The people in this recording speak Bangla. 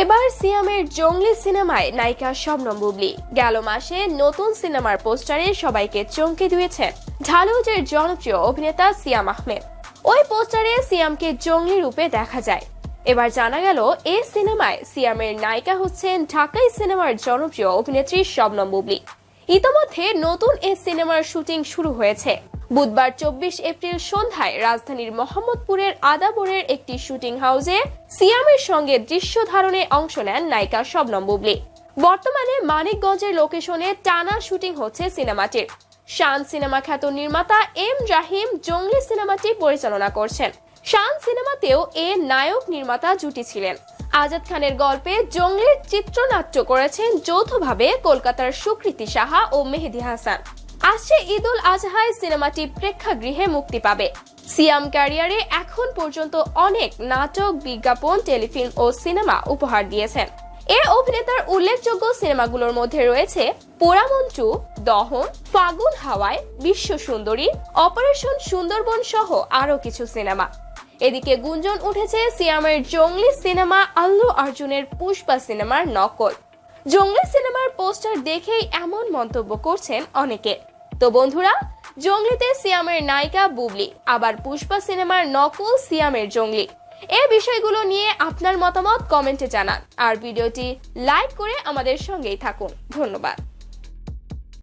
এবার সিয়ামের জঙ্গলি সিনেমায় নায়িকা শবনম বুবলি। গেল মাসে নতুন সিনেমার পোস্টারে সবাইকে চমকে দিয়েছেন ঢালিউডের জনপ্রিয় অভিনেতা সিয়াম আহমেদ। ওই পোস্টারে সিয়ামকে জঙ্গলি রূপে দেখা যায়। এবার জানা গেল এই সিনেমায় সিয়ামের নায়িকা হচ্ছেন ঢাকাই সিনেমার জনপ্রিয় অভিনেত্রী শবনম বুবলি। ইতোমধ্যে নতুন এই সিনেমার শুটিং শুরু হয়েছে। বুধবার চব্বিশ এপ্রিল সন্ধ্যায় রাজধানীর মোহাম্মদপুরের আদাবরের একটি শুটিং হাউসে সিয়ামের সঙ্গে দৃশ্য ধারণে অংশ নেন নায়িকা শবনম বুবলি। বর্তমানে মানিকগঞ্জের লোকেশনে টানা শুটিং হচ্ছে সিনেমাটির। শান সিনেমা খ্যাত নির্মাতা এম রাহিম জঙ্গলি সিনেমাটি পরিচালনা করছেন। শান সিনেমাতেও এ নায়ক নির্মাতা জুটি ছিলেন। আজাদ খানের গল্পে জঙ্গলির চিত্রনাট্য করেছেন যৌথভাবে কলকাতার সুকৃতি সাহা ও মেহেদি হাসান। আসছে ঈদুল আজহায় সিনেমাটি প্রেক্ষাগৃহে মুক্তি পাবে। সিয়াম ক্যারিয়ারে এখন পর্যন্ত অনেক নাটক, বিজ্ঞাপন, টেলিফিল্ম ও সিনেমা উপহার দিয়েছেন। এ অভিনেতার উল্লেখযোগ্য সিনেমাগুলোর মধ্যে রয়েছে পোড়ামন্টু দহন, ফাগুন হাওয়ায়, বিশ্ব সুন্দরী, অপারেশন সুন্দরবন সহ আরও কিছু সিনেমা। এদিকে গুঞ্জন উঠেছে সিয়ামের জঙ্গলি সিনেমা আল্লু অর্জুনের পুষ্পা সিনেমার নকল। জঙ্গলি সিনেমার পোস্টার দেখেই এমন মন্তব্য করছেন অনেকে। তো বন্ধুরা, জঙ্গলিতে সিয়ামের নায়িকা বুবলি, আবার পুষ্পা সিনেমার নকল সিয়ামের জঙ্গলি। এ বিষয়গুলো নিয়ে আপনার মতামত কমেন্টে জানান, আর ভিডিওটি লাইক করে আমাদের সঙ্গেই থাকুন। ধন্যবাদ।